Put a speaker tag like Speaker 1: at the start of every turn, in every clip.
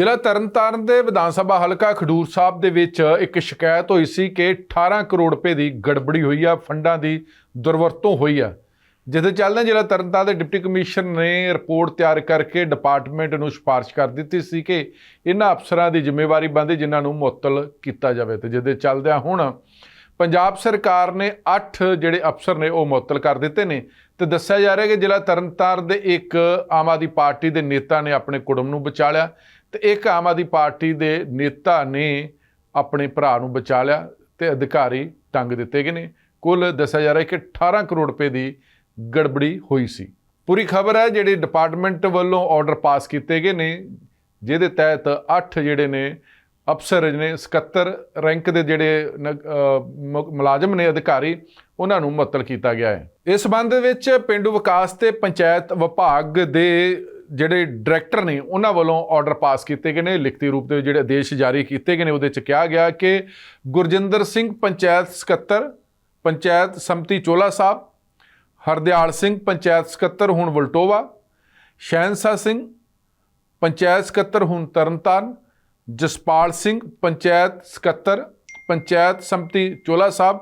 Speaker 1: ਜ਼ਿਲ੍ਹਾ ਤਰਨਤਾਰਨ ਦੇ ਵਿਧਾਨ ਸਭਾ ਹਲਕਾ ਖਡੂਰ ਸਾਹਿਬ ਦੇ ਵਿੱਚ ਇੱਕ ਸ਼ਿਕਾਇਤ ਹੋਈ ਸੀ ਕਿ 18 ਕਰੋੜ ਰੁਪਏ ਦੀ ਗੜਬੜੀ ਹੋਈ ਆ, ਫੰਡਾਂ ਦੀ ਦੁਰਵਰਤੋਂ ਹੋਈ ਆ। ਜਿਹਦੇ ਚੱਲਦੇ ਜ਼ਿਲ੍ਹਾ ਤਰਨਤਾਰਨ ਦੇ ਡਿਪਟੀ ਕਮਿਸ਼ਨਰ ਨੇ ਰਿਪੋਰਟ ਤਿਆਰ ਕਰਕੇ ਡਿਪਾਰਟਮੈਂਟ ਨੂੰ ਸਿਫਾਰਿਸ਼ ਕਰ ਦਿੱਤੀ ਸੀ ਕਿ ਇਹਨਾਂ ਅਫਸਰਾਂ ਦੀ ਜ਼ਿੰਮੇਵਾਰੀ ਬਣਦੀ ਜਿਨ੍ਹਾਂ ਨੂੰ ਮੁਅੱਤਲ ਕੀਤਾ ਜਾਵੇ ਤੇ ਜਿਹਦੇ ਚੱਲਦਿਆਂ ਹੁਣ ਪੰਜਾਬ ਸਰਕਾਰ ਨੇ 8 ਜਿਹੜੇ ਅਫਸਰ ਨੇ ਉਹ ਮੁਅੱਤਲ ਕਰ ਦਿੱਤੇ ਨੇ ਤੇ ਦੱਸਿਆ ਜਾ ਰਿਹਾ ਕਿ ਜ਼ਿਲ੍ਹਾ ਤਰਨਤਾਰਨ ਦੇ ਇੱਕ ਆਮ ਆਦਮੀ ਪਾਰਟੀ ਦੇ ਨੇਤਾ ਨੇ ਆਪਣੇ ਕੁੜਮ ਨੂੰ ਬਚਾ ਲਿਆ। ਤੇ ਇੱਕ ਆਮ ਆਦਮੀ ਪਾਰਟੀ ਦੇ ਨੇਤਾ ਨੇ ਆਪਣੇ ਭਰਾ ਨੂੰ ਬਚਾ ਲਿਆ ਤੇ ਅਧਿਕਾਰੀ ਟੰਗ ਦਿੱਤੇ ਗਏ ਨੇ। ਕੁੱਲ ਦੱਸਿਆ ਜਾ ਰਿਹਾ ਕਿ 18 ਕਰੋੜ ਰੁਪਏ ਦੀ ਗੜਬੜੀ ਹੋਈ ਸੀ। ਪੂਰੀ ਖਬਰ ਹੈ ਜਿਹੜੇ ਡਿਪਾਰਟਮੈਂਟ ਵੱਲੋਂ ਆਰਡਰ ਪਾਸ ਕੀਤੇ ਗਏ ਨੇ, ਜਿਹਦੇ ਤਹਿਤ 8 ਜਿਹੜੇ ਨੇ ਅਫਸਰ ਨੇ 77 ਰੈਂਕ ਦੇ ਜਿਹੜੇ ਨ- ਅਹ ਮੁਲਾਜ਼ਮ ਨੇ ਅਧਿਕਾਰੀ, ਉਹਨਾਂ ਨੂੰ ਮੁਅੱਤਲ ਕੀਤਾ ਗਿਆ ਹੈ। ਇਸ ਸੰਬੰਧ ਵਿੱਚ ਪਿੰਡੂ ਵਿਕਾਸ ਤੇ ਪੰਚਾਇਤ ਵਿਭਾਗ ਦੇ ਜਿਹੜੇ ਡਾਇਰੈਕਟਰ ਨੇ, ਉਹਨਾਂ ਵੱਲੋਂ ਆਰਡਰ ਪਾਸ ਕੀਤੇ ਗਏ ਨੇ। ਲਿਖਤੀ ਰੂਪ ਦੇ ਜਿਹੜੇ ਆਦੇਸ਼ ਜਾਰੀ ਕੀਤੇ ਗਏ ਨੇ, ਉਹਦੇ 'ਚ ਕਿਹਾ ਗਿਆ ਕਿ ਗੁਰਜਿੰਦਰ ਸਿੰਘ ਪੰਚਾਇਤ ਸਕੱਤਰ, ਪੰਚਾਇਤ ਸਮਤੀ ਚੋਲਾ ਸਾਹਿਬ, ਹਰਦਿਆਲ ਸਿੰਘ ਪੰਚਾਇਤ ਸਕੱਤਰ ਹੁਣ ਵਲਟੋਵਾ, ਸ਼ਹਿਨਸ਼ਾਹ ਸਿੰਘ ਪੰਚਾਇਤ ਸਕੱਤਰ ਹੁਣ ਤਰਨਤਾਰਨ, ਜਸਪਾਲ ਸਿੰਘ ਪੰਚਾਇਤ ਸਕੱਤਰ, ਪੰਚਾਇਤ ਸਮਤੀ ਚੋਲਾ ਸਾਹਿਬ,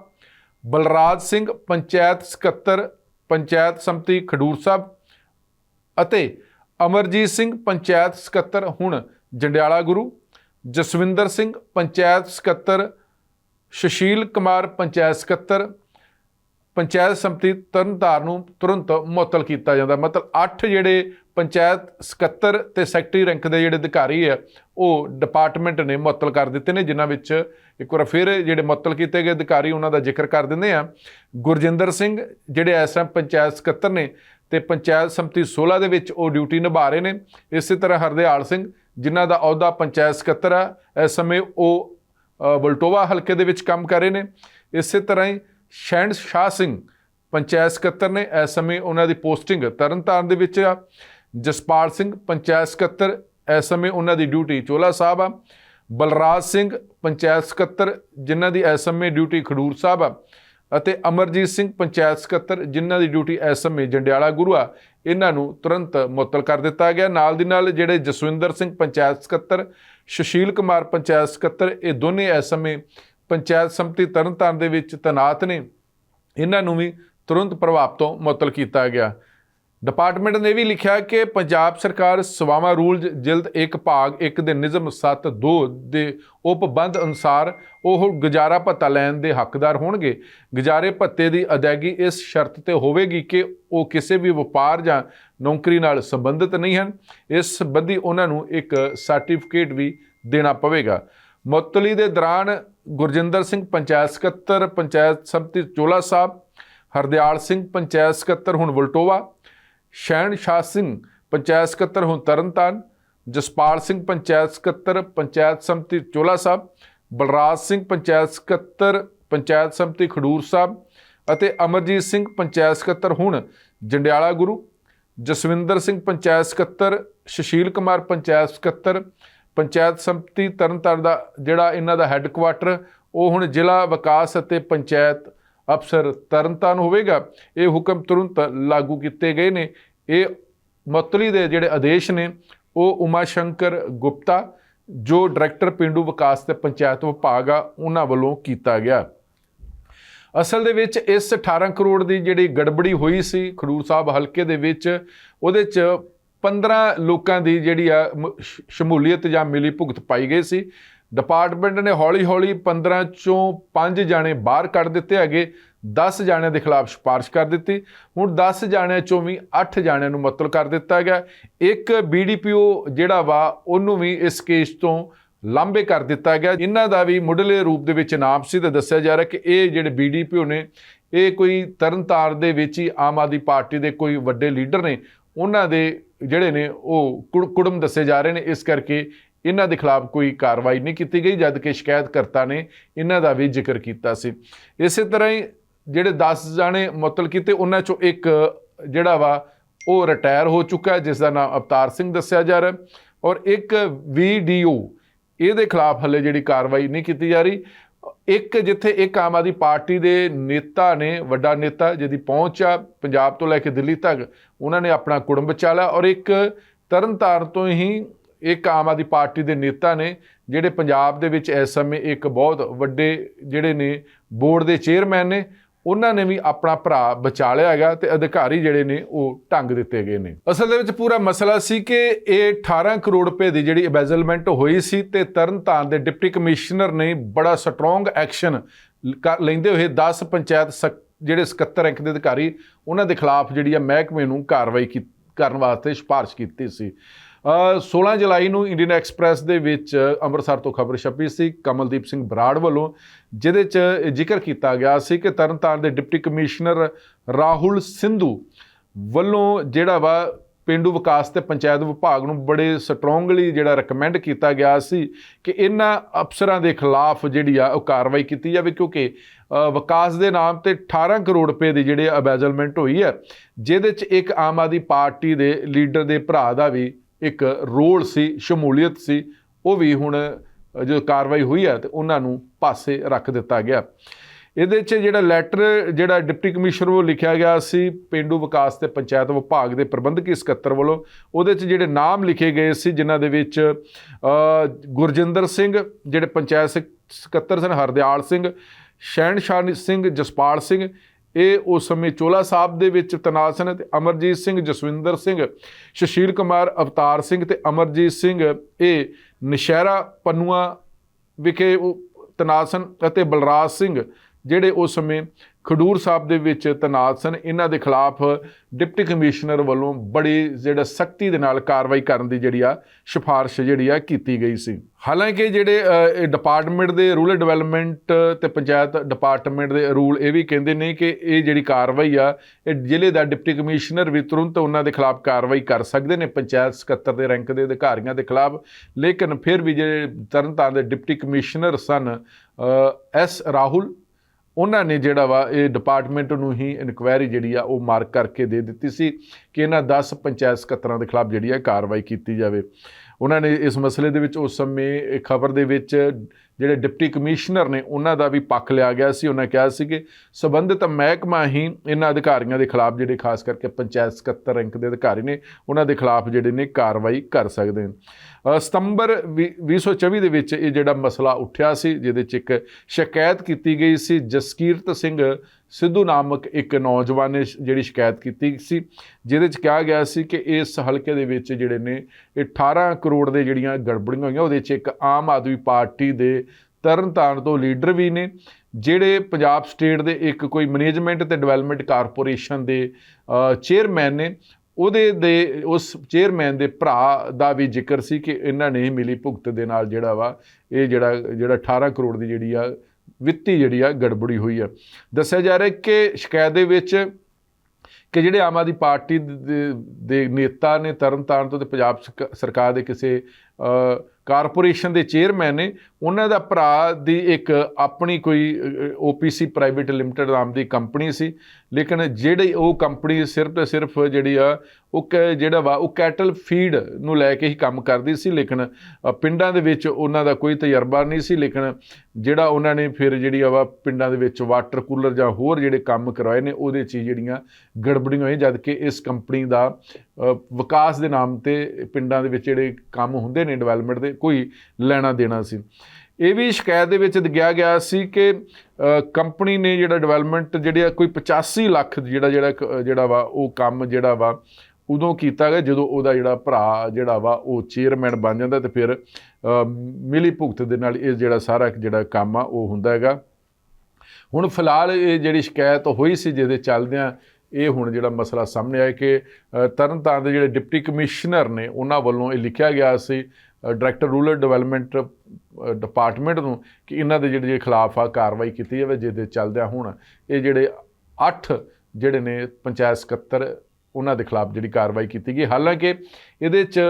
Speaker 1: ਬਲਰਾਜ ਸਿੰਘ ਪੰਚਾਇਤ ਸਕੱਤਰ, ਪੰਚਾਇਤ ਸਮਤੀ ਖਡੂਰ ਸਾਹਿਬ ਅਤੇ ਅਮਰਜੀਤ ਸਿੰਘ ਪੰਚਾਇਤ ਸਕੱਤਰ ਹੁਣ ਜੰਡਿਆਲਾ ਗੁਰੂ, ਜਸਵਿੰਦਰ ਸਿੰਘ ਪੰਚਾਇਤ ਸਕੱਤਰ, ਸੁਸ਼ੀਲ ਕੁਮਾਰ ਪੰਚਾਇਤ ਸਕੱਤਰ, ਪੰਚਾਇਤ ਸੰਪਤੀ ਤਰਨਤਾਰ ਨੂੰ ਤੁਰੰਤ ਮੁਅੱਤਲ ਕੀਤਾ ਜਾਂਦਾ। ਮਤਲਬ 8 ਜਿਹੜੇ ਪੰਚਾਇਤ ਸਕੱਤਰ ਤੇ ਸੈਕਟਰੀ ਰੈਂਕ ਦੇ ਜਿਹੜੇ ਅਧਿਕਾਰੀ ਆ, ਉਹ ਡਿਪਾਰਟਮੈਂਟ ਨੇ ਮੁਅੱਤਲ ਕਰ ਦਿੱਤੇ ਨੇ, ਜਿਨ੍ਹਾਂ ਵਿੱਚ ਇੱਕ ਵਾਰ ਫਿਰ ਜਿਹੜੇ ਮੁਅੱਤਲ ਕੀਤੇ ਗਏ ਅਧਿਕਾਰੀ ਉਹਨਾਂ ਦਾ ਜ਼ਿਕਰ ਕਰ ਦਿੰਦੇ ਆ। ਗੁਰਜਿੰਦਰ ਸਿੰਘ ਜਿਹੜੇ ਇਸ ਟਾਈਮ ਪੰਚਾਇਤ ਸਕੱਤਰ ਨੇ ਤੇ ਪੰਚਾਇਤ ਸੰਮਤੀ 16 ਦੇ ਵਿੱਚ ਉਹ ਡਿਊਟੀ ਨਿਭਾ ਰਹੇ ਨੇ। ਇਸੇ ਤਰ੍ਹਾਂ ਹਰਦਿਆਲ ਸਿੰਘ ਜਿਨ੍ਹਾਂ ਦਾ ਅਹੁਦਾ ਪੰਚਾਇਤ ਸਕੱਤਰ ਆ ਇਸ ਸਮੇਂ ਉਹ ਅ, ਹਲਕੇ ਦੇ ਵਿੱਚ ਕੰਮ ਕਰ ਰਹੇ ਨੇ। ਇਸੇ ਤਰ੍ਹਾਂ ਹੀ ਸ਼ੈਂਡ ਸ਼ਾਹ ਸਿੰਘ ਪੰਚਾਇਤ ਸਕੱਤਰ ਨੇ ਇਸ ਸਮੇਂ ਉਹਨਾਂ ਦੀ ਪੋਸਟਿੰਗ ਤਰਨਤਾਰਨ ਦੇ ਵਿੱਚ ਆ। ਜਸਪਾਲ ਸਿੰਘ ਪੰਚਾਇਤ ਸਕੱਤਰ ਇਸ ਸਮੇਂ ਉਹਨਾਂ ਦੀ ਡਿਊਟੀ ਚੋਲਾ ਸਾਹਿਬ ਆ। ਬਲਰਾਜ ਸਿੰਘ ਪੰਚਾਇਤ ਸਕੱਤਰ ਜਿਨ੍ਹਾਂ ਦੀ ਇਸ ਸਮੇਂ ਡਿਊਟੀ ਖਡੂਰ ਸਾਹਿਬ ਆ। ਅਤੇ ਅਮਰਜੀਤ ਸਿੰਘ ਪੰਚਾਇਤ ਸਕੱਤਰ, ਜਿਨ੍ਹਾਂ ਦੀ ਡਿਊਟੀ ਇਸ ਸਮੇਂ ਜੰਡਿਆਲਾ ਗੁਰੂ ਆ, ਇਹਨਾਂ ਨੂੰ ਤੁਰੰਤ ਮੁਅੱਤਲ ਕਰ ਦਿੱਤਾ ਗਿਆ। ਨਾਲ ਦੀ ਨਾਲ ਜਿਹੜੇ ਜਸਵਿੰਦਰ ਸਿੰਘ ਪੰਚਾਇਤ ਸਕੱਤਰ, ਸੁਸ਼ੀਲ ਕੁਮਾਰ ਪੰਚਾਇਤ ਸਕੱਤਰ, ਇਹ ਦੋਨੇ ਇਸ ਸਮੇਂ ਪੰਚਾਇਤ ਸਮਿਤੀ ਤਰਨਤਾਰਨ ਦੇ ਵਿੱਚ ਤੈਨਾਤ ਨੇ। ਇਹਨਾਂ ਨੂੰ ਵੀ ਤੁਰੰਤ ਪ੍ਰਭਾਵ ਤੋਂ ਮੁਅੱਤਲ ਕੀਤਾ ਗਿਆ। ਡਿਪਾਰਟਮੈਂਟ ਨੇ ਵੀ ਲਿਖਿਆ ਕਿ ਪੰਜਾਬ ਸਰਕਾਰ ਸਵਾਮਾ ਰੂਲ ਜਿਲਦ 1 ਭਾਗ 1 ਦੇ ਨਿਯਮ 7 2 ਦੇ ਉਪਬੰਧ ਅਨੁਸਾਰ ਉਹ ਗੁਜ਼ਾਰਾ ਭੱਤਾ ਲੈਣ ਦੇ ਹੱਕਦਾਰ ਹੋਣਗੇ। ਗੁਜ਼ਾਰੇ ਭੱਤੇ ਦੀ ਅਦਾਇਗੀ ਇਸ ਸ਼ਰਤ ਤੇ ਹੋਵੇਗੀ ਕਿ ਉਹ ਕਿਸੇ ਵੀ ਵਪਾਰ ਜਾਂ ਨੌਕਰੀ ਨਾਲ ਸੰਬੰਧਿਤ ਨਹੀਂ ਹਨ। ਇਸ ਸੰਬੰਧੀ ਉਹਨਾਂ ਨੂੰ ਇੱਕ ਸਰਟੀਫਿਕੇਟ ਵੀ ਦੇਣਾ ਪਵੇਗਾ। ਮੁਅੱਤਲੀ ਦੇ ਦੌਰਾਨ ਗੁਰਜਿੰਦਰ ਸਿੰਘ ਪੰਚਾਇਤ ਸਕੱਤਰ, ਪੰਚਾਇਤ ਸਮਿਤੀ ਚੋਲਾ ਸਾਹਿਬ, ਹਰਦਿਆਲ ਸਿੰਘ ਪੰਚਾਇਤ ਸਕੱਤਰ, ਹੁਣ ਵਲਟੋਵਾ ਸ਼ੈਣ ਸ਼ਾਹ ਸਿੰਘ, ਪੰਚਾਇਤ ਸਕੱਤਰ ਹੁਣ ਤਰਨਤਾਰਨ, ਜਸਪਾਲ ਸਿੰਘ, ਪੰਚਾਇਤ ਸਕੱਤਰ, ਪੰਚਾਇਤ ਸਮਿਤੀ ਚੋਲਾ ਸਾਹਿਬ, ਬਲਰਾਜ ਸਿੰਘ, ਪੰਚਾਇਤ ਸਕੱਤਰ, ਪੰਚਾਇਤ ਸਮਿਤੀ ਖਡੂਰ ਸਾਹਿਬ ਅਤੇ ਅਮਰਜੀਤ ਸਿੰਘ, ਪੰਚਾਇਤ ਸਕੱਤਰ ਹੁਣ ਜੰਡਿਆਲਾ ਗੁਰੂ, ਜਸਵਿੰਦਰ ਸਿੰਘ, ਪੰਚਾਇਤ ਸਕੱਤਰ, ਸੁਸ਼ੀਲ ਕੁਮਾਰ, ਪੰਚਾਇਤ ਸਕੱਤਰ, ਪੰਚਾਇਤ ਸੰਪਤੀ ਤਰਨਤਾਰਨ ਦਾ ਜਿਹੜਾ ਇਹਨਾਂ ਦਾ ਹੈੱਡਕੁਆਟਰ ਉਹ ਹੁਣ ਜ਼ਿਲ੍ਹਾ ਵਿਕਾਸ ਅਤੇ ਪੰਚਾਇਤ ਅਫਸਰ ਤਰਨਤਾਰਨ ਹੋਵੇਗਾ। ਇਹ ਹੁਕਮ ਤੁਰੰਤ ਲਾਗੂ ਕੀਤੇ ਗਏ ਨੇ। ਇਹ ਮੁਅੱਤਲੀ ਦੇ ਜਿਹੜੇ ਆਦੇਸ਼ ਨੇ, ਉਹ ਉਮਾ ਸ਼ੰਕਰ ਗੁਪਤਾ, ਜੋ ਡਾਇਰੈਕਟਰ ਪਿੰਡੂ ਵਿਕਾਸ ਤੇ ਪੰਚਾਇਤ ਵਿਭਾਗ ਆ, ਉਹਨਾਂ ਵੱਲੋਂ ਕੀਤਾ ਗਿਆ। ਅਸਲ ਦੇ ਵਿੱਚ ਇਸ 18 ਕਰੋੜ ਦੀ ਜਿਹੜੀ ਗੜਬੜੀ ਹੋਈ ਸੀ, ਖਡੂਰ ਸਾਹਿਬ ਹਲਕੇ ਦੇ ਵਿੱਚ, ਉਹਦੇ ਚ 15 ਲੋਕਾਂ ਦੀ ਜਿਹੜੀ ਆ, ਮ- ਸ਼ਮੂਲੀਅਤ ਜਾਂ ਮਿਲੀ ਭੁਗਤ ਪਾਈ ਗਈ ਸੀ। ਡਿਪਾਰਟਮੈਂਟ ਨੇ ਹੌਲੀ-ਹੌਲੀ 15 ਚੋਂ 5 ਜਾਣੇ ਬਾਹਰ ਕੱਢ ਦਿੱਤੇ ਹੈਗੇ। 10 ਜਾਣਿਆਂ ਦੇ ਖਿਲਾਫ ਸਿਫਾਰਿਸ਼ ਕਰ ਦਿੱਤੀ। ਹੁਣ 10 ਜਾਣਿਆਂ ਚੋਂ ਵੀ 8 ਜਾਣਿਆਂ ਨੂੰ ਮੁਅੱਤਲ ਕਰ ਦਿੱਤਾ ਗਿਆ। ਇੱਕ ਬੀਡੀਪੀਓ ਜਿਹੜਾ ਵਾ, ਉਹਨੂੰ ਵੀ ਇਸ ਕੇਸ ਤੋਂ ਲਾਂਬੇ ਕਰ ਦਿੱਤਾ ਗਿਆ। ਇਹਨਾਂ ਦਾ ਵੀ ਮੁੱਢਲੇ ਰੂਪ ਦੇ ਵਿੱਚ ਨਾਮ ਸੀ ਤੇ ਦੱਸਿਆ ਜਾ ਰਿਹਾ ਕਿ ਇਹ ਜਿਹੜੇ ਬੀਡੀਪੀਓ ਨੇ, ਇਹ ਕੋਈ ਤਰਨਤਾਰ ਦੇ ਵਿੱਚ ਹੀ ਆਮ ਆਦਮੀ ਪਾਰਟੀ ਦੇ ਕੋਈ ਵੱਡੇ ਲੀਡਰ ਨੇ। ਉਹਨਾਂ ਦੇ ਜਿਹੜੇ ਨੇ ਉਹ ਕੁੜ- ਕੁੜਮ ਦੱਸੇ ਜਾ ਰਹੇ ਨੇ। ਇਸ ਕਰਕੇ ਇਹਨਾਂ ਦੇ ਖਿਲਾਫ ਕੋਈ ਕਾਰਵਾਈ ਨਹੀਂ ਕੀਤੀ ਗਈ, ਜਦ ਕਿ ਸ਼ਿਕਾਇਤਕਰਤਾ ਨੇ ਇਹਨਾਂ ਦਾ ਵੀ ਜ਼ਿਕਰ ਕੀਤਾ ਸੀ। ਇਸੇ ਤਰ੍ਹਾਂ ਹੀ ਜਿਹੜੇ 10 ਜਾਣੇ ਮੁਅੱਤਲ ਕੀਤੇ, ਉਹਨਾਂ ਚੋਂ ਇੱਕ ਜਿਹੜਾ ਵਾ, ਉਹ ਰਿਟਾਇਰ ਹੋ ਚੁੱਕਾ ਹੈ, ਜਿਸ ਦਾ ਨਾਮ ਅਵਤਾਰ ਸਿੰਘ ਦੱਸਿਆ ਜਾ ਰਿਹਾ ਔਰ ਇੱਕ ਵੀਡੀਓ ਇਹਦੇ ਖਿਲਾਫ ਹਲੇ ਜਿਹੜੀ ਕਾਰਵਾਈ ਨਹੀਂ ਕੀਤੀ ਜਾ ਰਹੀ। ਇੱਕ ਜਿੱਥੇ ਇੱਕ ਆਮ ਆਦਮੀ ਪਾਰਟੀ ਦੇ ਨੇਤਾ ਨੇ, ਵੱਡਾ ਨੇਤਾ, ਜਿਹਦੀ ਪਹੁੰਚ ਆ ਪੰਜਾਬ ਤੋਂ ਲੈ ਕੇ ਦਿੱਲੀ ਤੱਕ, ਉਹਨਾਂ ਨੇ ਆਪਣਾ ਕੁੜਮ ਬਚਾ ਔਰ ਇੱਕ ਤਰਨਤਾਰਨ ਤੋਂ ਹੀ ਇੱਕ ਆਮ ਆਦਮੀ ਪਾਰਟੀ ਦੇ ਨੇਤਾ ਨੇ, ਜਿਹੜੇ ਪੰਜਾਬ ਦੇ ਵਿੱਚ ਇਸ ਸਮੇਂ ਇੱਕ ਬਹੁਤ ਵੱਡੇ ਜਿਹੜੇ ਨੇ ਬੋਰਡ ਦੇ ਚੇਅਰਮੈਨ ਨੇ, ਉਹਨਾਂ ਨੇ ਵੀ ਆਪਣਾ ਭਰਾ ਬਚਾ ਲਿਆ ਹੈਗਾ ਤੇ ਅਧਿਕਾਰੀ ਜਿਹੜੇ ਨੇ ਉਹ ਢੰਗ ਦਿੱਤੇ ਗਏ ਨੇ। ਅਸਲ ਦੇ ਵਿੱਚ ਪੂਰਾ ਮਸਲਾ ਸੀ ਕਿ ਇਹ 18 ਕਰੋੜ ਰੁਪਏ ਦੀ ਜਿਹੜੀ ਅਬੈਜ਼ਲਮੈਂਟ ਹੋਈ ਸੀ ਤੇ ਤਰਨਤਾਰਨ ਦੇ ਡਿਪਟੀ ਕਮਿਸ਼ਨਰ ਨੇ ਬੜਾ ਸਟਰੋਂਗ ਐਕਸ਼ਨ ਲੈਂਦੇ ਹੋਏ 10 ਪੰਚਾਇਤ ਸਕ- ਜਿਹੜੇ 77 ਰੈਂਕ ਦੇ ਅਧਿਕਾਰੀ, ਉਹਨਾਂ ਦੇ ਖਿਲਾਫ ਜਿਹੜੀ ਆ ਮਹਿਕਮੇ ਨੂੰ ਕਾਰਵਾਈ ਕੀ- ਕਰਨ ਵਾਸਤੇ ਸਿਫਾਰਿਸ਼ ਕੀਤੀ ਸੀ। 16 ਜੁਲਾਈ ਨੂੰ ਇੰਡੀਅਨ ਐਕਸਪ੍ਰੈਸ ਦੇ ਵਿੱਚ ਅੰਮ੍ਰਿਤਸਰ ਤੋਂ ਖਬਰ ਛਪੀ ਸੀ ਕਮਲਦੀਪ ਸਿੰਘ ਬਰਾੜ ਵੱਲੋਂ, ਜਿਹਦੇ 'ਚ ਜ਼ਿਕਰ ਕੀਤਾ ਗਿਆ ਸੀ ਕਿ ਤਰਨਤਾਰਨ ਦੇ ਡਿਪਟੀ ਕਮਿਸ਼ਨਰ ਰਾਹੁਲ ਸਿੰਧੂ ਵੱਲੋਂ ਜਿਹੜਾ ਵਾ ਪਿੰਡੂ ਵਿਕਾਸ ਤੇ ਪੰਚਾਇਤ ਵਿਭਾਗ ਨੂੰ ਬੜੇ ਸਟਰੋਂਗਲੀ ਜਿਹੜਾ ਰეკਮੈਂਡ ਕੀਤਾ ਗਿਆ ਸੀ ਕਿ ਇਹਨਾਂ ਅਫਸਰਾਂ ਦੇ ਖਿਲਾਫ ਜਿਹੜੀ ਆ ਉਹ ਕਾਰਵਾਈ ਕੀਤੀ ਜਾਵੇ, ਕਿਉਂਕਿ ਵਿਕਾਸ ਦੇ ਨਾਮ ਤੇ 18 ਕਰੋੜ ਰੁਪਏ ਦੀ ਜਿਹੜੀ ਅਬੈਜ਼ਲਮੈਂਟ ਹੋਈ ਹੈ, ਜਿਹਦੇ 'ਚ ਇੱਕ ਆਮ ਆਦਮੀ ਪਾਰਟੀ ਦੇ ਲੀਡਰ ਦੇ ਭਰਾ ਦਾ ਵੀ ਇੱਕ ਰੋਲ ਸੀ ਸ਼ਮੂਲੀਅਤ ਸੀ ਉਹ ਵੀ ਹੁਣ ਅ, ਜੋ ਕਾਰਵਾਈ ਹੋਈ ਹੈ ਤੇ ਉਹਨਾਂ ਨੂੰ ਪਾਸੇ ਰੱਖ ਦਿੱਤਾ ਗਿਆ। ਇਹਦੇ 'ਚ ਜਿਹੜਾ ਲੈਟਰ ਜਿਹੜਾ ਡਿਪਟੀ ਕਮਿਸ਼ਨਰ ਵੱਲੋਂ ਲਿਖਿਆ ਗਿਆ ਸੀ ਪਿੰਡੂ ਵਿਕਾਸ ਤੇ ਪੰਚਾਇਤ ਵਿਭਾਗ ਦੇ ਪ੍ਰਬੰਧਕੀ ਸਕੱਤਰ ਵੱਲੋਂ ਉਹਦੇ 'ਚ ਜਿਹੜੇ ਨਾਮ ਲਿਖੇ ਗਏ ਸੀ ਜਿਨ੍ਹਾਂ ਦੇ ਵਿੱਚ ਗੁਰਜਿੰਦਰ ਸਿੰਘ ਜਿਹੜੇ ਪੰਚਾਇਤ ਸਕ- ਸਕੱਤਰ ਸਨ ਹਰਦਿਆਲ ਸਿੰਘ ਸ਼ਹਿਨਸ਼ਾਹ ਸਿੰਘ ਜਸਪਾਲ ਸਿੰਘ ਇਹ ਉਸ ਸਮੇਂ ਚੋਲਾ ਸਾਹਿਬ ਦੇ ਵਿੱਚ ਤੈਨਾਤ ਸਨ ਤੇ ਅਮਰਜੀਤ ਸਿੰਘ, ਜਸਵਿੰਦਰ ਸਿੰਘ, ਸੁਸ਼ੀਲ ਕੁਮਾਰ, ਅਵਤਾਰ ਸਿੰਘ ਤੇ ਅਮਰਜੀਤ ਸਿੰਘ, ਇਹ ਨਸ਼ਹਿਰਾ ਪੰਨੂਆ ਵਿਖੇ ਉਹ ਤੈਨਾਤ ਸਨ ਅਤੇ ਬਲਰਾਜ ਸਿੰਘ, ਜਿਹੜੇ ਉਸ ਸਮੇਂ ਖਡੂਰ ਸਾਹਿਬ ਦੇ ਵਿੱਚ ਤੈਨਾਤ ਸਨ। ਇਹਨਾਂ ਦੇ ਖਿਲਾਫ ਡਿਪਟੀ ਕਮਿਸ਼ਨਰ ਵੱਲੋਂ ਬੜੀ ਜਿਹੜਾ ਸਖਤੀ ਦੇ ਨਾਲ ਕਾਰਵਾਈ ਕਰਨ ਦੀ ਜਿਹੜੀ ਆ ਸਿਫਾਰਿਸ਼ ਜਿਹੜੀ ਆ ਕੀਤੀ ਗਈ ਸੀ। ਹਾਲਾਂਕਿ ਜਿਹੜੇ ਇਹ ਡਿਪਾਰਟਮੈਂਟ ਦੇ ਰੂਰਲ ਡਿਵੈਲਪਮੈਂਟ ਤੇ ਪੰਚਾਇਤ ਡਿਪਾਰਟਮੈਂਟ ਦੇ ਰੂਲ ਇਹ ਵੀ ਕਹਿੰਦੇ ਨੇ ਕਿ ਇਹ ਜਿਹੜੀ ਕਾਰਵਾਈ ਆ, ਇਹ ਜ਼ਿਲ੍ਹੇ ਦਾ ਡਿਪਟੀ ਕਮਿਸ਼ਨਰ ਵੀ ਤੁਰੰਤ ਉਹਨਾਂ ਦੇ ਖਿਲਾਫ ਕਾਰਵਾਈ ਕਰ ਸਕਦੇ ਨੇ। ਪੰਚਾਇਤ ਸਕੱਤਰ ਦੇ ਰੈਂਕ ਦੇ ਅਧਿਕਾਰੀਆਂ ਦੇ ਖਿਲਾਫ। ਲੇਕਿਨ ਫਿਰ ਵੀ ਜਿਹੜੇ ਤਰਨਤਾਰਨ ਦੇ ਡਿਪਟੀ ਕਮਿਸ਼ਨਰ ਸਨ ਐਸ ਰਾਹੁਲ ਉਹਨਾਂ ਨੇ ਜਿਹੜਾ ਵਾ ਇਹ ਡਿਪਾਰਟਮੈਂਟ ਨੂੰ ਹੀ ਇਨਕੁਆਇਰੀ ਜਿਹੜੀ ਆ ਉਹ ਮਾਰਕ ਕਰਕੇ ਦੇ ਦਿੱਤੀ ਸੀ ਕਿ ਇਹਨਾਂ 10 ਪੰਚਾਇਤ ਸਕੱਤਰਾਂ ਦੇ ਖਿਲਾਫ ਜਿਹੜੀ ਆ ਕਾਰਵਾਈ ਕੀਤੀ ਜਾਵੇ। ਉਹਨਾਂ ਨੇ ਇਸ ਮਸਲੇ ਦੇ ਵਿੱਚ ਉਸ ਸਮੇਂ ਖਬਰ ਦੇ ਵਿੱਚ ਜਿਹੜੇ ਡਿਪਟੀ ਕਮਿਸ਼ਨਰ ਨੇ ਉਹਨਾਂ ਦਾ ਵੀ ਪੱਖ ਲਿਆ ਗਿਆ ਸੀ ਉਹਨਾਂ ਕਿਹਾ ਸੀ ਕਿ ਸਬੰਧਿਤ ਮਹਿਕਮਾ ਹੀ ਇਹਨਾਂ ਅਧਿਕਾਰੀਆਂ ਦੇ ਖਿਲਾਫ ਜਿਹੜੇ ਖਾਸ ਕਰਕੇ ਪੰਚਾਇਤ ਸਕੱਤਰ ਰੈਂਕ ਦੇ ਅਧਿਕਾਰੀ ਨੇ ਉਹਨਾਂ ਦੇ ਖਿਲਾਫ ਜਿਹੜੇ ਨੇ ਕਾਰਵਾਈ ਕਰ ਸਕਦੇ ਨੇ। ਅ, ਸਤੰਬਰ ਵੀਹ- 2024 ਦੇ ਵਿੱਚ ਇਹ ਜਿਹੜਾ ਮਸਲਾ ਉੱਠਿਆ ਸੀ ਜਿਹਦੇ 'ਚ ਇੱਕ ਸ਼ਿਕਾਇਤ ਕੀਤੀ ਗਈ ਸੀ ਜਸਕੀਰਤ ਸਿੰਘ ਸਿੱਧੂ ਨਾਮਕ ਇੱਕ ਨੌਜਵਾਨ ਨੇ ਸ਼- ਜਿਹੜੀ ਸ਼ਿਕਾਇਤ ਕੀਤੀ ਸੀ, ਜਿਹਦੇ 'ਚ ਕਿਹਾ ਗਿਆ ਸੀ ਕਿ ਇਸ ਹਲਕੇ ਦੇ ਵਿੱਚ ਜਿਹੜੇ ਨੇ ਇਹ 18 ਕਰੋੜ ਦੇ ਜਿਹੜੀਆਂ ਗੜਬੜੀਆਂ ਹੋਈਆਂ, ਉਹਦੇ 'ਚ ਇੱਕ ਆਮ ਆਦਮੀ ਪਾਰਟੀ ਦੇ ਤਰਨਤਾਰਨ ਤੋਂ ਲੀਡਰ ਵੀ ਨੇ, ਜਿਹੜੇ ਪੰਜਾਬ ਸਟੇਟ ਦੇ ਇੱਕ ਕੋਈ ਮੈਨੇਜਮੈਂਟ ਤੇ ਡਿਵੈਲਪਮੈਂਟ ਕਾਰਪੋਰੇਸ਼ਨ ਦੇ ਚੇਅਰਮੈਨ ਨੇ, ਉਹਦੇ ਦੇ, ਉਸ ਚੇਅਰਮੈਨ ਦੇ ਭਰਾ ਦਾ ਵੀ ਜ਼ਿਕਰ ਸੀ ਕਿ ਇਹਨਾਂ ਨੇ ਹੀ ਮਿਲੀ ਭੁਗਤ ਦੇ ਨਾਲ ਜਿਹੜਾ ਵਾ, ਇਹ ਜਿਹੜਾ ਜਿਹੜਾ 18 ਕਰੋੜ ਦੀ ਜਿਹੜੀ ਆ ਵਿੱਤੀ ਜਿਹੜੀ ਆ ਗੜਬੜੀ ਹੋਈ ਆ। ਦੱਸਿਆ ਜਾ ਰਿਹਾ ਕਿ ਸ਼ਿਕਾਇਤ ਦੇ ਵਿੱਚ ਕਿ ਜਿਹੜੇ ਆਮ ਆਦਮੀ ਪਾਰਟੀ ਦੇ- ਨੇਤਾ ਨੇ ਤਰਨਤਾਰਨ ਤੋਂ ਤੇ ਪੰਜਾਬ ਸਰਕ- ਸਰਕਾਰ ਦੇ ਕਿਸੇ ਕਾਰਪੋਰੇਸ਼ਨ ਦੇ ਚੇਅਰਮੈਨ ਨੇ, ਉਹਨਾਂ ਦਾ ਭਰਾ ਦੀ ਇੱਕ ਆਪਣੀ ਕੋਈ ਓਪੀਸੀ ਪ੍ਰਾਈਵੇਟ ਲਿਮਟਿਡ ਨਾਮ ਦੀ ਕੰਪਨੀ ਸੀ। ਲੇਕਿਨ ਜਿਹੜੀ ਉਹ ਕੰਪਨੀ ਸਿਰਫ ਤੇ ਸਿਰਫ ਜਿਹੜੀ ਆ ਉਹ ਕ- ਜਿਹੜਾ ਵਾ, ਉਹ ਕੈਟਲ ਫੀਡ ਨੂੰ ਲੈ ਕੇ ਹੀ ਕੰਮ ਕਰਦੀ ਸੀ, ਲੇਕਿਨ ਪਿੰਡਾਂ ਦੇ ਵਿੱਚ ਉਹਨਾਂ ਦਾ ਕੋਈ ਤਜਰਬਾ ਨਹੀਂ ਸੀ, ਲੇਕਿਨ ਜਿਹੜਾ ਉਹਨਾਂ ਨੇ ਫਿਰ ਜਿਹੜੀ ਆ ਵਾ ਪਿੰਡਾਂ ਦੇ ਵਿੱਚ ਵਾਟਰ ਕੂਲਰ ਜਾਂ ਹੋਰ ਜਿਹੜੇ ਕੰਮ ਕਰਵਾਏ ਨੇ, ਉਹਦੇ 'ਚ ਹੀ ਜਿਹੜੀਆਂ ਗੜਬੜੀਆਂ ਹੋਈਆਂ, ਜਦ ਕਿ ਇਸ ਕੰਪਨੀ ਦਾ ਵਿਕਾਸ ਦੇ ਨਾਮ ਤੇ ਪਿੰਡਾਂ ਦੇ ਵਿੱਚ ਜਿਹੜੇ ਕੰਮ ਹੁੰਦੇ ਨੇ ਡਿਵੈਲਪਮੈਂਟ ਦੇ, ਕੋਈ ਲੈਣਾ ਦੇਣਾ ਸੀ। ਇਹ ਵੀ ਸ਼ਿਕਾਇਤ ਦੇ ਵਿੱਚ ਦਿਖਾਇਆ ਗਿਆ ਸੀ ਕਿ ਕੰਪਨੀ ਨੇ ਜਿਹੜਾ ਡਿਵੈਲਪਮੈਂਟ ਜਿਹੜੇ ਆ, ਕੋਈ 85 ਲੱਖ ਜਿਹੜਾ ਜਿਹੜਾ ਕ- ਜਿਹੜਾ ਵਾ, ਉਹ ਕੰਮ ਜਿਹੜਾ ਵਾ ਉਦੋਂ ਕੀਤਾ ਗਿਆ, ਜਦੋਂ ਉਹਦਾ ਜਿਹੜਾ ਭਰਾ ਜਿਹੜਾ ਵਾ, ਉਹ ਚੇਅਰਮੈਨ ਬਣ ਜਾਂਦਾ ਤੇ ਫਿਰ ਮਿਲੀ ਭੁਗਤ ਦੇ ਨਾਲ ਇਹ ਜਿਹੜਾ ਸਾਰਾ ਜਿਹੜਾ ਕੰਮ ਆ, ਉਹ ਹੁੰਦਾ ਹੈਗਾ। ਹੁਣ ਫਿਲਹਾਲ ਇਹ ਜਿਹੜੀ ਸ਼ਿਕਾਇਤ ਹੋਈ ਸੀ ਜਿਹਦੇ ਚੱਲਦਿਆਂ ਇਹ ਹੁਣ ਜਿਹੜਾ ਮਸਲਾ ਸਾਹਮਣੇ ਆਇਆ ਕਿ ਤਰਨਤਾਰਨ ਦੇ ਜਿਹੜੇ ਡਿਪਟੀ ਕਮਿਸ਼ਨਰ ਨੇ, ਉਹਨਾਂ ਵੱਲੋਂ ਇਹ ਲਿਖਿਆ ਗਿਆ ਸੀ ਡਾਇਰੈਕਟਰ ਰੂਰਲ ਡਿਵੈਲਪਮੈਂਟ ਡਿਪਾਰਟਮੈਂਟ ਨੂੰ ਕਿ ਇਹਨਾਂ ਦੇ ਜਿਹੜੇ ਜਿਹੜੇ ਖਿਲਾਫ ਆ ਕਾਰਵਾਈ ਕੀਤੀ ਜਾਵੇ ਜਿਹਦੇ ਚੱਲਦਿਆਂ ਹੁਣ ਇਹ ਜਿਹੜੇ 8 ਜਿਹੜੇ ਨੇ, ਪੰਚਾਇਤ ਸਕੱਤਰ ਉਹਨਾਂ ਦੇ ਖਿਲਾਫ ਜਿਹੜੀ ਕਾਰਵਾਈ ਕੀਤੀ ਗਈ। ਹਾਲਾਂਕਿ ਇਹਦੇ ਚ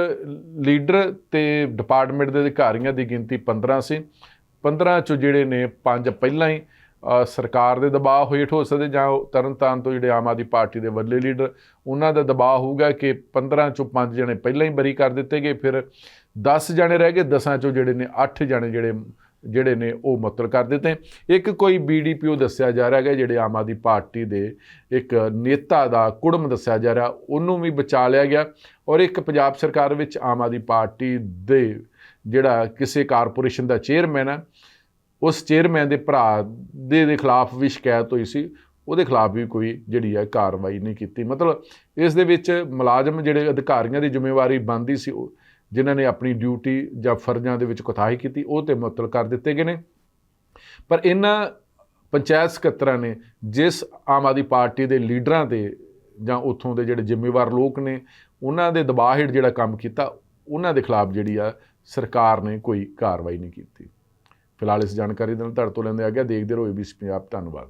Speaker 1: ਲੀਡਰ ਤੇ ਡਿਪਾਰਟਮੈਂਟ ਦੇ ਅਧਿਕਾਰੀਆਂ ਦੀ ਗਿਣਤੀ 15 ਸੀ। 15 ਚੋਂ ਜਿਹੜੇ ਨੇ ਪੰਜ ਪਹਿਲਾਂ ਹੀ ਸਰਕਾਰ ਦੇ ਦਬਾਅ ਹੇਠ ਹੋ ਸਕਦੇ ਜਾਂ ਉਹ ਤਰਨਤਾਰਨ ਤੋਂ ਜਿਹੜੇ ਆਮ ਆਦਮੀ ਪਾਰਟੀ ਦੇ ਵੱਡੇ ਲੀਡਰ, ਉਹਨਾਂ ਦਾ ਦਬਾਅ ਹੋਊਗਾ ਕਿ 15 ਚੋਂ 5 ਜਣੇ ਪਹਿਲਾਂ ਹੀ ਬਰੀ ਕਰ ਦਿੱਤੇ ਗਏ। ਫਿਰ 10 ਜਣੇ ਰਹਿ ਗਏ 10 ਚੋਂ ਜਿਹੜੇ ਨੇ 8 ਜਣੇ ਜਿਹੜੇ ਜਿਹੜੇ ਨੇ ਉਹ ਮੁਅੱਤਲ ਕਰ ਦਿੱਤੇ। ਇੱਕ ਕੋਈ ਬੀਡੀਪੀਓ ਦੱਸਿਆ ਜਾ ਰਿਹਾ ਹੈ ਜਿਹੜੇ ਆਮ ਆਦਮੀ ਪਾਰਟੀ ਦੇ ਇੱਕ ਨੇਤਾ ਦਾ ਕੁੜਮ ਦੱਸਿਆ ਜਾ ਰਿਹਾ, ਉਹਨੂੰ ਵੀ ਬਚਾ ਲਿਆ ਗਿਆ ਔਰ ਇੱਕ ਪੰਜਾਬ ਸਰਕਾਰ ਵਿੱਚ ਆਮ ਆਦਮੀ ਪਾਰਟੀ ਦੇ ਜਿਹੜਾ ਕਿਸੇ ਕਾਰਪੋਰੇਸ਼ਨ ਦਾ ਚੇਅਰਮੈਨ ਹੈ, ਉਸ ਚੇਅਰਮੈਨ ਦੇ ਭਰਾ ਦੇ ਦੇ ਖਿਲਾਫ ਵੀ ਸ਼ਿਕਾਇਤ ਹੋਈ ਸੀ। ਉਹਦੇ ਖਿਲਾਫ ਵੀ ਕੋਈ ਜਿਹੜੀ ਹੈ ਕਾਰਵਾਈ ਨਹੀਂ ਕੀਤੀ। ਮਤਲਬ ਇਸ ਦੇ ਵਿੱਚ ਮੁਲਾਜ਼ਮ ਜਿਹੜੇ ਅਧਿਕਾਰੀਆਂ ਦੀ ਜ਼ਿੰਮੇਵਾਰੀ ਬਣਦੀ ਸੀ ਜਿਨ੍ਹਾਂ ਨੇ ਆਪਣੀ ਡਿਊਟੀ ਜਾਂ ਫਰਜ਼ਾਂ ਦੇ ਵਿੱਚ ਕੋਤਾਹੀ ਕੀਤੀ, ਉਹ ਤੇ ਮੁਅੱਤਲ ਕਰ ਦਿੱਤੇ ਗਏ ਨੇ। ਪਰ ਇਹਨਾਂ ਪੰਚਾਇਤ ਸਕੱਤਰਾਂ ਨੇ ਜਿਸ ਆਮ ਆਦਮੀ ਪਾਰਟੀ ਦੇ ਲੀਡਰਾਂ ਤੇ ਜਾਂ ਉੱਥੋਂ ਦੇ ਜਿਹੜੇ ਜ਼ਿੰਮੇਵਾਰ ਲੋਕ ਨੇ, ਉਹਨਾਂ ਦੇ ਦਬਾਅ ਹੇਠ ਜਿਹੜਾ ਕੰਮ ਕੀਤਾ, ਉਹਨਾਂ ਦੇ ਖਿਲਾਫ ਜਿਹੜੀ ਆ ਸਰਕਾਰ ਨੇ ਕੋਈ ਕਾਰਵਾਈ ਨਹੀਂ ਕੀਤੀ। ਫਿਲਹਾਲ ਇਸ ਜਾਣਕਾਰੀ ਦੇ ਨਾਲ ਤੁਹਾਡੇ ਤੋਂ ਲੈਂਦੇ ਆ ਗਿਆ, ਦੇਖਦੇ ਰਹੋ ਏਬੀਸੀ ਪੰਜਾਬ ਧੰਨਵਾਦ।